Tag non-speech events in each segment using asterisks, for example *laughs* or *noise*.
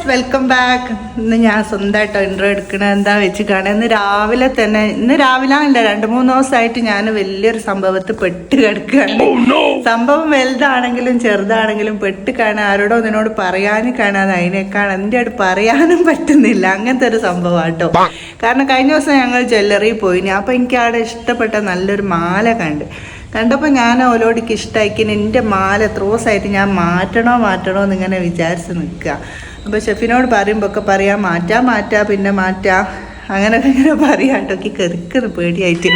Guys welcome back ഇന്ന് ഞാൻ സ്വന്തമായിട്ടോ intro എടുക്കണ എന്താ വെച്ച് കാണുക? ഇന്ന് രാവിലെ തന്നെ ഇന്ന് രാവിലെ അല്ല രണ്ട് മൂന്ന് ദിവസമായിട്ട് ഞാൻ വലിയൊരു സംഭവത്തിൽ പെട്ട് കിടക്കുകയാണ്. സംഭവം വലുതാണെങ്കിലും ചെറുതാണെങ്കിലും പെട്ട് കാണാൻ ആരോടോ നിന്നോട് പറയാനും കാണാൻ അതിനേക്കാൾ എന്റെ അടുത്ത് പറയാനും പറ്റുന്നില്ല. അങ്ങനത്തെ ഒരു സംഭവം കേട്ടോ കാരണം കഴിഞ്ഞ ദിവസം ഞങ്ങൾ ജ്വല്ലറിയിൽ പോയിന്. അപ്പോൾ എനിക്ക് അവിടെ ഇഷ്ടപ്പെട്ട നല്ലൊരു മാല കണ്ട്. കണ്ടപ്പോൾ ഞാൻ ഓലോടിക്ക് ഇഷ്ടമായിക്കിന് എന്റെ മാല എത്ര ദിവസമായിട്ട് ഞാൻ മാറ്റണോ മാറ്റണോ എന്നിങ്ങനെ വിചാരിച്ച് നിൽക്കുക. അപ്പോൾ ഷെഫിനോട് പറയുമ്പോൾ ഒക്കെ പറയാം മാറ്റാം മാറ്റാം പിന്നെ മാറ്റാം. അങ്ങനെ ഇങ്ങനെ പറയാം കേട്ടോ എനിക്ക് കെറുക്കറ് പേടിയായിട്ട്.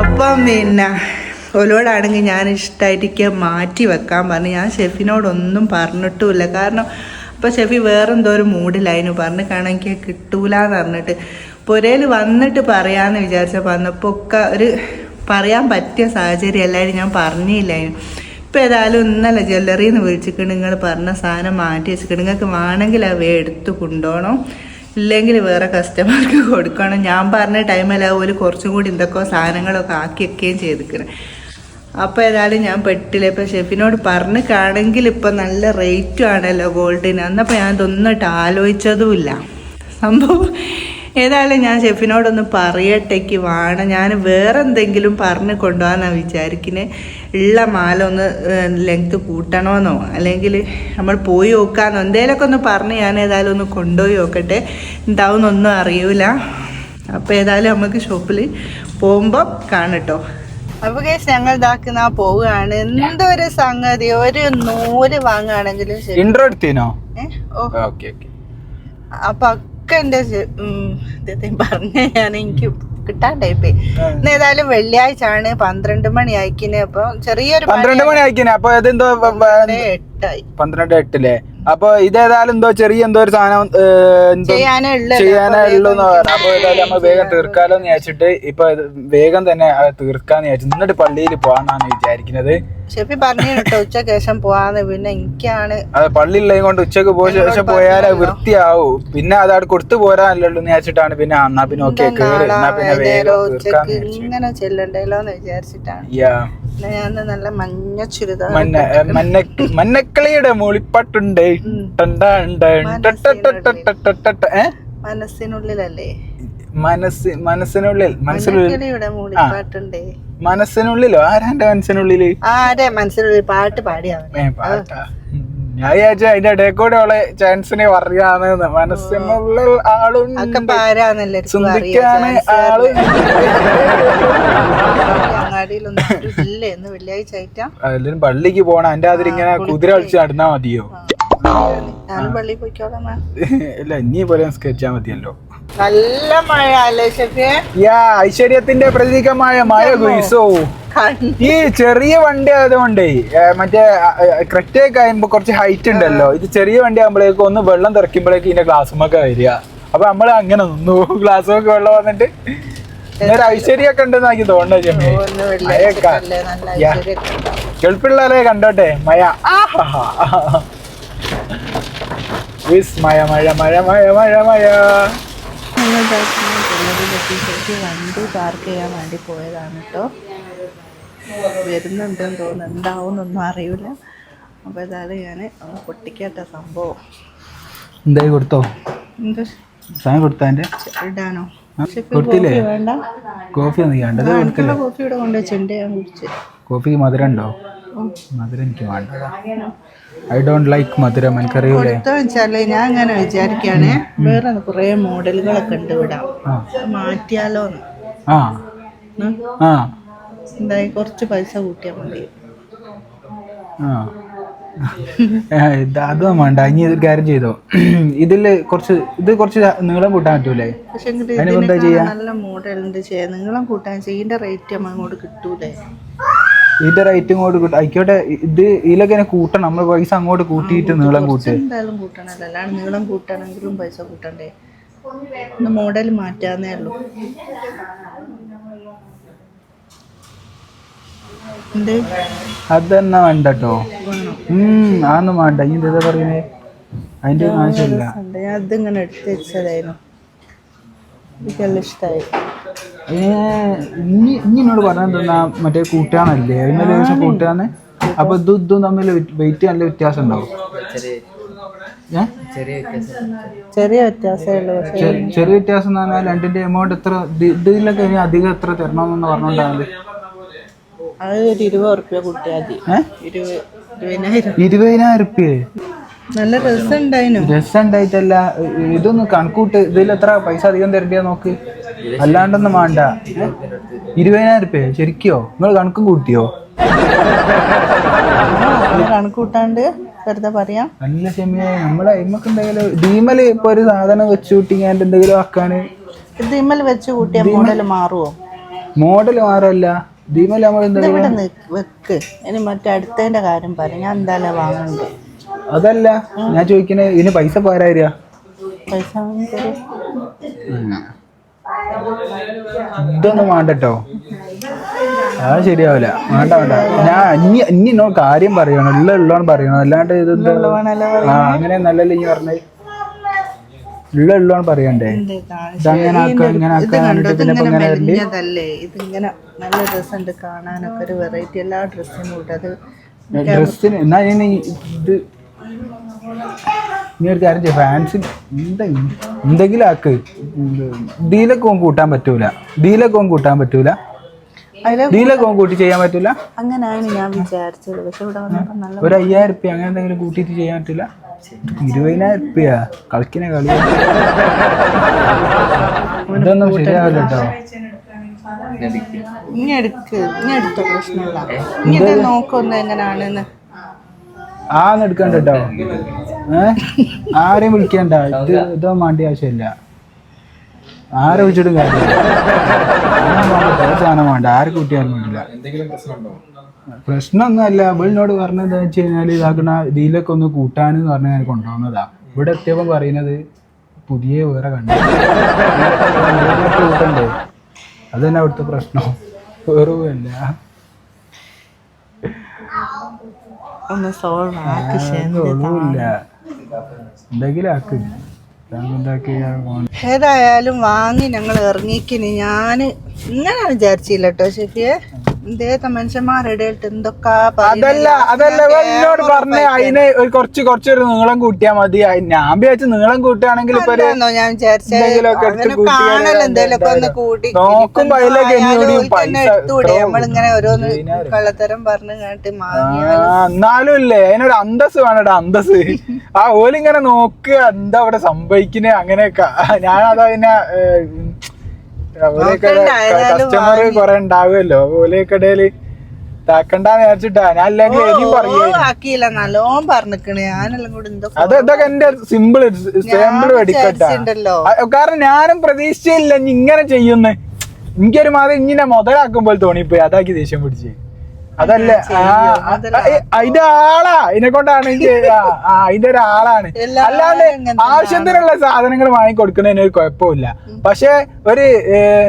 അപ്പം പിന്നെ ഓലോടാണെങ്കിൽ ഞാൻ ഇഷ്ടമായിട്ട് മാറ്റി വെക്കാൻ പറഞ്ഞു. ഞാൻ ഷെഫിനോടൊന്നും പറഞ്ഞിട്ടുമില്ല. കാരണം അപ്പോൾ ഷെഫി വേറെന്തോ ഒരു മൂഡിലായിരുന്നു പറഞ്ഞ് കാണാൻ എനിക്ക് കിട്ടൂല എന്ന് പറഞ്ഞിട്ട് പുരയിൽ വന്നിട്ട് പറയാമെന്ന് വിചാരിച്ചപ്പോൾ വന്നപ്പോൾ ഒക്കെ ഒരു പറയാൻ പറ്റിയ സാഹചര്യം എല്ലാവരും ഞാൻ പറഞ്ഞില്ലായിരുന്നു. ഇപ്പം ഏതായാലും ഇന്നലെ ജ്വല്ലറിയിൽ നിന്ന് വിളിച്ചിട്ട് നിങ്ങൾ പറഞ്ഞ സാധനം മാറ്റി വെച്ചിട്ട് നിങ്ങൾക്ക് വേണമെങ്കിൽ അവ എടുത്ത് കൊണ്ടുപോകണം ഇല്ലെങ്കിൽ വേറെ കസ്റ്റമർക്ക് കൊടുക്കണം. ഞാൻ പറഞ്ഞ ടൈമിൽ ഒരു കുറച്ചും കൂടി എന്തൊക്കെയോ സാധനങ്ങളൊക്കെ ആക്കി വെക്കുകയും ചെയ്തിരിക്കണം അപ്പോൾ ഏതായാലും ഞാൻ പെട്ടില്ല ഇപ്പം ഷെഫിനോട് പറഞ്ഞു കാണെങ്കിൽ ഇപ്പം നല്ല റേറ്റും ആണല്ലോ ഗോൾഡിന് അന്നപ്പോൾ ഞാൻ ഇതൊന്നിട്ട് ആലോചിച്ചതുമില്ല സംഭവം ഏതായാലും ഞാൻ ഷെഫിനോടൊന്ന് പറയട്ടേക്ക് വേണം. ഞാൻ വേറെ എന്തെങ്കിലും പറഞ്ഞ് കൊണ്ടുപോകാന്നാണ് വിചാരിക്കുന്നത് ഉള്ള മാല ഒന്ന് ലെങ്ത് കൂട്ടണമെന്നോ അല്ലെങ്കിൽ നമ്മൾ പോയി നോക്കാമെന്നോ എന്തേലൊക്കെ ഒന്ന് പറഞ്ഞ് ഞാൻ ഏതായാലും ഒന്ന് കൊണ്ടുപോയി നോക്കട്ടെ. എന്താവുന്നൊന്നും അറിയൂല. അപ്പോൾ ഏതായാലും നമുക്ക് ഷോപ്പിൽ പോകുമ്പോൾ കാണട്ടോ. അപ്പൊ കേസ് ഞങ്ങൾ ഇതാക്കുന്ന പോവുകയാണ്. എന്തൊരു സംഗതി? ഒരു നൂൽ വാങ്ങുകയാണെങ്കിലും അപ്പൊ ഒക്കെ എന്റെ ഇതത്തെ പറഞ്ഞ ഞാൻ എനിക്ക് കിട്ടാണ്ടായിപ്പേ ഇന്ന് ഏതായാലും വെള്ളിയാഴ്ച ആണ് പന്ത്രണ്ട് മണി ആയിക്കിന് അപ്പൊ ചെറിയൊരു പന്ത്രണ്ട് മണി ആയിക്കിനെ അപ്പൊ ഇതെന്തോ പണി എട്ടായി. പന്ത്രണ്ട് എട്ടില്ലേ? അപ്പൊ ഇതേതായാലും എന്തോ ചെറിയ എന്തോ ഒരു സാധനം ഏ, എന്തോ ചെയ്യാനേ ഉള്ളൂ. ചെയ്യാനേ ഉള്ളൂ എന്ന് പറഞ്ഞു. അപ്പൊ ഏതായാലും നമ്മൾ വേഗം തീർക്കാലോ എന്ന് വിചാരിച്ചിട്ട് ഇപ്പൊ വേഗം തന്നെ തീർക്കാന്ന് വിചാരിച്ചു എന്നിട്ട് പള്ളിയിൽ പോകാന്നാണ് വിചാരിക്കുന്നത്. ഷെഫി പറഞ്ഞു കേട്ടോ ഉച്ചയ്ക്ക് ശേഷം പോവാന്ന്. പിന്നെ എനിക്കാണ് അത് കൊണ്ട് ഉച്ചയ്ക്ക് പോയ ശേഷം പോയാൽ അത് വൃത്തിയാവും. പിന്നെ അത് അവിടെ കൊടുത്തു പോരാനല്ലോ എന്ന് വിചാരിച്ചിട്ടാണ് പിന്നെ എന്നാ പിന്നെ ഓക്കെ ഉച്ചയ്ക്ക് ഇങ്ങനെ ചെല്ലണ്ടല്ലോ എന്ന് വിചാരിച്ചിട്ടാണ്. ഞാൻ നല്ല മഞ്ഞ ചുരിദാർ മൂളിപ്പാട്ടുണ്ട്? മനസ്സിനുള്ളിലല്ലേ? മനസ്സ് മനസ്സിനുള്ളിൽ മനസ്സിനുള്ളിൽ. മനസ്സിനുള്ളിലോ ആരാ എന്റെ മനസ്സിനുള്ളിൽ? ആരെ മനസ്സിനുള്ളിൽ പാട്ട്. ഞാൻ വിചാരിച്ചു അതിന്റെ ഇടയിൽ കൂടെ ഉള്ള ചാൻസിനെ പറയാന്ന്. മനസ്സിനുള്ളിൽ ആളും ചിന്തിക്കാന് ആളും. അതിലും പള്ളിക്ക് പോണം. എന്റെ അതിലിങ്ങനെ കുതിര കളിച്ച് നടന്നാ മതിയോ? ഇല്ല ഇനി പോലെ സ്കെച്ചാ മതിയല്ലോ. നല്ല മഴ യാ ഐശ്വര്യത്തിന്റെ പ്രതീകമായ മഴ കുയിസോ ഈ ചെറിയ വണ്ടി ആയതുകൊണ്ടേ മറ്റേ ക്രെറ്റയൊക്കെ ആകുമ്പോ കുറച്ച് ഹൈറ്റ് ഉണ്ടല്ലോ. ഇത് ചെറിയ വണ്ടി ആകുമ്പോഴേക്കും ഒന്ന് വെള്ളം തെറിക്കുമ്പോഴേക്കും ഇതിന്റെ ഗ്ലാസ്മൊക്കെ വരിക. അപ്പൊ നമ്മൾ അങ്ങനെ നിന്നു. ഗ്ലാസ്മൊക്കെ വെള്ളം വന്നിട്ട് ഒരു ഐശ്വര്യൊക്കെ ഉണ്ടെന്ന് എനിക്ക് തോന്നണ ചെമ്മേ. ഗൾഫിള്ളവരെ കണ്ടോട്ടെ? മയ ആഹാ. വിസ് മഴ മഴ മഴ മഴ മഴ ഞങ്ങൾ ദർശനം ജ്വല്ലറിയിലെത്തി ഷെഫി വണ്ടി പാർക്ക് ചെയ്യാൻ വേണ്ടി പോയതാണ് കേട്ടോ വരുന്നുണ്ടെന്ന് തോന്നുന്നു. എന്താവുന്നൊന്നും അറിയില്ല. അപ്പോൾ ഇതാണ് ഞാൻ പൊട്ടിക്കാത്ത സംഭവം. എന്തായി കൊടുത്തോ? എന്ത്? സാധനം കൊടുത്താ എന്റെ ഇടാനോ? കൊടുത്തില്ലേ? കോഫി വേണ്ട. കോഫി ഒന്നും എനിക്കുള്ള കോഫി ഇവിടെ കൊണ്ടുവച്ചിട്ടുണ്ട് ഞാൻ കുടിച്ച് കോഫിക്ക് മധുരം ഉണ്ടോ? മധുരം എനിക്ക് വേണ്ട ഐ ഡോണ്ട് ലൈക്ക് മധുരം. എനിക്കറിയൂലേ? വെച്ചാൽ ഞാൻ അങ്ങനെ വിചാരിക്കുകയാണേ വേറെ കുറേ മോഡലുകളൊക്കെ ഉണ്ട് ഇവിടെ. ആ. ആ. ആ. എന്തായി കുറച്ച് പൈസ കൂട്ടിയാൽ മതി. ആ. അതും വേണ്ട. ഇനി ഇത് കാര്യം ചെയ്തോ. ഇതിൽ കുറച്ച് ഇത് കുറച്ച് നീളം കൂട്ടാൻ പറ്റൂലേ? നല്ല മോഡലുണ്ട് നീളം കൂട്ടാൻ ചെയ്യേണ്ട റേറ്റ് അങ്ങോട്ട് കിട്ടൂലേ? ഇതിന്റെ റേറ്റ് ഇങ്ങോട്ട് കൂട്ടും ആയിക്കോട്ടെ ഇത് ഇതിലൊക്കെ ഇങ്ങനെ കൂട്ടണം. നമ്മൾ പൈസ അങ്ങോട്ട് കൂട്ടിയിട്ട് നീളം കൂട്ട്. എന്തായാലും അല്ലാണ്ട് നീളം കൂട്ടണമെങ്കിലും പൈസ കൂട്ടണ്ടേ? ഒന്ന് മോഡൽ മാറ്റാന്നേ ഉള്ളൂ. അതെന്നാ വേണ്ട കേട്ടോ വേണ്ട. ഇനി എന്താ പറയുന്നേ? അതിന്റെ ആവശ്യമില്ല. അതിങ്ങനെ എടുത്ത് വെച്ചതായിരുന്നു. എനിക്കെല്ലാം ഇഷ്ടമായി ഇനി ഇനി എന്നോട് പറഞ്ഞാൽ തന്നാ മറ്റേ കൂട്ടാണല്ലേ ഇന്നലെ ദിവസം കൂട്ടാന്ന് അപ്പൊ ഇതും ഇതും തമ്മിൽ വെയിറ്റ് നല്ല വ്യത്യാസം ഉണ്ടാവും? ചെറിയ വ്യത്യാസമേ ഉള്ളൂ ചെറിയ വ്യത്യാസം എന്ന് പറഞ്ഞാൽ രണ്ടിന്റെ എമൗണ്ട് എത്ര ഇതിലൊക്കെ ഇനി അധികം എത്ര തരണമെന്ന് പറഞ്ഞോണ്ടാണ് അത് ഒരു ഇരുപത് ഉറുപ്പ്യ കൂട്ടിയാൽ മതി. ഏഹ് ഇരുപത് ഇരുപതിനായിരം. റുപ്യ നല്ല രസം ഉണ്ടായിരുന്നു രസം ഉണ്ടായിട്ടല്ല ഇതൊന്ന് കണക്കൂട്ട് ഇതിൽ എത്ര പൈസ അധികം തരണ്ടിയാ നോക്ക്. അല്ലാണ്ടൊന്നും വേണ്ട? ഇരുപതിനായിരം റുപ്യ ശരിക്കോ? നിങ്ങൾ കണക്കും കൂട്ടിയോ? കണക്ക് കൂട്ടാണ്ട് വെറുതെ പറയാം. നല്ല ക്ഷമയെ നമ്മളെ അയിമക്ക് എന്തെങ്കിലും ഡീമൽ ഇപ്പൊ ഒരു സാധനം വെച്ച് കൂട്ടിങ്ങാണ്ട് എന്തെങ്കിലും ആക്കാന്? ഇത് വെച്ച് കൂട്ടിയ മോഡൽ മാറുമോ മോഡൽ മാറല്ല. ഡീമൽ നമ്മൾ എന്തെങ്കിലും ഇവിടെ വെക്ക്. ഇനി മറ്റേ അടുത്തതിന്റെ കാര്യം പറ ഞാൻ എന്തായാലും വാങ്ങണ്ട്. അതല്ല ഞാൻ ചോദിക്കണേ ഇതിന് പൈസ പോരാ പൈസ വാങ്ങി തരൂ. ഇതൊന്നും വേണ്ട കേട്ടോ അത് ശരിയാവില്ല. വേണ്ട വേണ്ട. ഞാൻ ഇനി ഇനി നോ കാര്യം പറയണം. ഉള്ള ഉള്ളതാണ് പറയണം. അല്ലാണ്ട് ഇത് ആ അങ്ങനെ നല്ലല്ലേ ഇനി പറഞ്ഞേ? ഉള്ള ഉള്ളതാണ് പറയണ്ടേ? ഇതങ്ങനെ ആക്കാം ഇങ്ങനെ ആക്കാം വേണ്ടിട്ട് പിന്നെ ഇങ്ങനെ വരൽ മെലിഞ്ഞതല്ലേ? ഇതിങ്ങനെ നല്ല രസമുണ്ട് കാണാനൊക്കെ. ഒരു വെറൈറ്റി എല്ലാ ഡ്രസ്സിനും കൂട്ട് അത് ഡ്രസ്സിന് എന്നാ ഇത് നീ ഒരു കാര്യം ചെയ്യാം. ഫാൻസിന് എന്തെങ്കിലും എന്തെങ്കിലും ആക്ക്. ഡീലൊക്കെ ഓൻ കൂട്ടാൻ പറ്റൂല. ഡീലൊക്കെ ഓൻ കൂട്ടാൻ പറ്റൂല. ഡീലൊക്കെ ഓൻ കൂട്ടി ചെയ്യാൻ പറ്റൂല. അങ്ങനെയാണ് ഞാൻ വിചാരിച്ചത്. പക്ഷെ ഇവിടെ വന്നപ്പോൾ നല്ല ഒരു അയ്യായിരം റുപ്യ അങ്ങനെ എന്തെങ്കിലും കൂട്ടിയിട്ട് ചെയ്യാൻ പറ്റില്ല ഇരുപതിനായിരം റുപ്യ കളിക്കിനെ കളി. ഇതൊന്നും ശരിയാവില്ല കേട്ടോ. ഇനി എടുക്ക്. ഇനി എടുത്തോ പ്രശ്നമില്ല. ഇനി നോക്കൊന്ന് എങ്ങനെയാണെന്ന് ആന്ന് എടുക്കണ്ട കേട്ടോ ഏ? ആരെയും വിളിക്കണ്ട. ഇത് ഇതോ മാണ്ടി ആവശ്യമില്ല. ആരെ വിളിച്ചിട്ടും കാര്യമില്ല. സാധനം വേണ്ട, ആരെ കൂട്ടിയാലും വേണ്ടില്ല പ്രശ്നമൊന്നുമല്ല. ഇവളിനോട് പറഞ്ഞത് എന്താ വെച്ച് കഴിഞ്ഞാൽ ഇതാക്കണ ഇതിലൊക്കെ ഒന്ന് കൂട്ടാനെന്ന് പറഞ്ഞ ഞാൻ കൊണ്ടുവന്നതാ. ഇവിടെ എത്തിയപ്പോൾ പറയുന്നത് പുതിയ വേറെ കണ്ടു കൂട്ടണ്ടേ. അത് തന്നെ അവിടുത്തെ പ്രശ്നം. വേറെ അല്ല ഒന്ന് സോൾവ് ആക്കി. ഏതായാലും വാങ്ങി ഞങ്ങൾ ഇറങ്ങിക്കിന്. ഞാൻ ഇങ്ങനെ വിചാരിച്ചില്ല കേട്ടോ ഷെഫിയെ. ഇതേത്തെ മനുഷ്യന്മാരുടെ എന്തൊക്കെ അതല്ല അതല്ല എന്നോട് പറഞ്ഞ അതിനെ ഒരു കുറച്ച് കുറച്ചൊരു നീളം കൂട്ടിയാ മതി. ഞാൻ വിചാരിച്ചു നീളം കൂട്ടുകയാണെങ്കിൽ ഇപ്പൊ ഞാൻ നോക്കുമ്പോ അതിലൊക്കെ നമ്മളിങ്ങനെ ഓരോന്ന് കള്ളത്തരം പറഞ്ഞു കേട്ട് എന്നാലും ഇല്ലേ അതിനൊരു അന്തസ് വേണടാ അന്തസ് ആ ഓലിങ്ങനെ നോക്കുക എന്താ അവിടെ സംഭവിക്കുന്നത് അങ്ങനെയൊക്കെ. ഞാൻ അതാ പിന്നെ കസ്റ്റമർ കൊറേ ഉണ്ടാവുമല്ലോ. ഓലക്കടയിൽ താക്കണ്ടെന്ന് വിചാരിച്ചിട്ടാ. ഞാൻ അല്ലെങ്കിൽ ഇനിയും പറയാക്കിയില്ല നല്ലോണം പറഞ്ഞിക്കണ്. ഞാനെല്ലാം കൂടി അത് ഇതൊക്കെ എന്റെ സിമ്പിൾ സാമ്പിൾ എടുക്കട്ടാ. കാരണം ഞാനും പ്രതീക്ഷിച്ചില്ല ഇങ്ങനെ ചെയ്യുന്നേ എനിക്കൊരു മാതിരി ഇങ്ങനെ മുതലാക്കുമ്പോൾ തോന്നിപ്പോയി. അതാക്കി ദേഷ്യം പിടിച്ച്. അതല്ല അതിന്റെ ആളാ. ഇതിനെ കൊണ്ടാണ് അതിന്റെ ഒരാളാണ് അല്ലാതെ ആവശ്യത്തിനുള്ള സാധനങ്ങൾ വാങ്ങിക്കൊടുക്കുന്നതിന് ഒരു കുഴപ്പമില്ല. പക്ഷെ ഒരു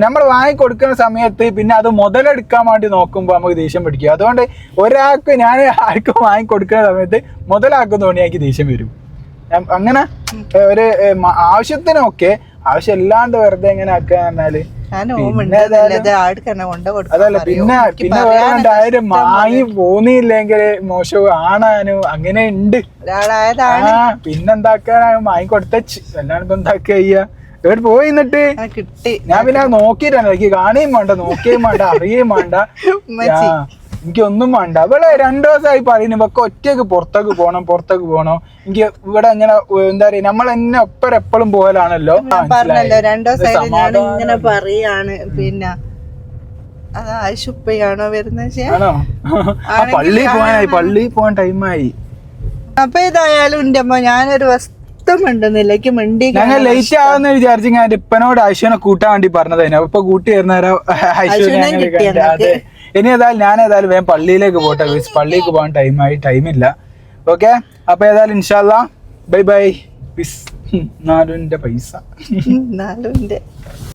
നമ്മൾ വാങ്ങിക്കൊടുക്കുന്ന സമയത്ത് പിന്നെ അത് മുതലെടുക്കാൻ വേണ്ടി നോക്കുമ്പോൾ നമുക്ക് ദേഷ്യം പിടിക്കും. അതുകൊണ്ട് ഒരാൾക്ക് ഞാൻ ആർക്കും വാങ്ങിക്കൊടുക്കുന്ന സമയത്ത് മുതലാക്കുന്ന എനിക്ക് ദേഷ്യം വരും. അങ്ങനെ ഒരു ആവശ്യത്തിനൊക്കെ ആവശ്യമില്ലാണ്ട് വെറുതെ എങ്ങനെ ആക്കുക പറഞ്ഞാൽ അതല്ല പിന്നെ പിന്നെ വേറെ രണ്ടായിരം വാങ്ങി പോന്നില്ലെങ്കിൽ മോശവും ആണാനും അങ്ങനെ ഉണ്ട്. പിന്നെന്താക്കാനാ വാങ്ങിക്കൊടുത്തച്ച്. അല്ലാണ്ട് ഇപ്പൊ എന്താക്കുക ചെയ്യാ? എവിടെ പോയി എന്നിട്ട്? കിട്ടി. ഞാൻ പിന്നെ നോക്കിയിട്ടാണ് എനിക്ക് കാണുകയും വേണ്ട നോക്കുകയും വേണ്ട അറിയുകയും വേണ്ട. എനിക്ക് ഒന്നും വേണ്ട. ഇവിടെ രണ്ടു ദിവസമായി പറയുന്നു ഇവക്ക് ഒറ്റയ്ക്ക് പുറത്തേക്ക് പോകണം പുറത്തേക്ക് പോകണം എനിക്ക് ഇവിടെ ഇങ്ങനെ എന്താ പറയാ നമ്മൾ എന്നെ ഒപ്പം എപ്പോഴും പോകലാണല്ലോ പറഞ്ഞല്ലോ. രണ്ടു ഞാൻ ഇങ്ങനെ പറയാണ്. പിന്നെ അത് ആയിഷുപ്പയാണോ വരുന്നത് പള്ളി പോകാനായി പള്ളി പോകാൻ ടൈമായി അപ്പൊ ഇതായാലും ഉണ്ട് അമ്മ ഞാനൊരു വസ്തു മിണ്ടുന്നില്ലേക്ക് മിണ്ടി ഞങ്ങൾ ലേറ്റ് ആവുന്ന വിചാരിച്ചു ഞാൻ ഇപ്പനോട് ഐശ്വനെ കൂട്ടാൻ വേണ്ടി പറഞ്ഞതായിരുന്നു ഇപ്പൊ കൂട്ടി വരുന്നേരം ഐശ്വര്യ ഐശ്വര്യനെ ഇനി ഏതായാലും ഞാൻ ഏതായാലും വേഗം പള്ളിയിലേക്ക് പോട്ടെ guys. പള്ളിയിലേക്ക് പോകാൻ ടൈമായി ടൈമില്ല ഓക്കെ അപ്പൊ ഏതായാലും ഇൻഷാല്ല ബൈ ബൈ നാലുവിന്റെ പൈസ. *laughs* നാലും എന്റെ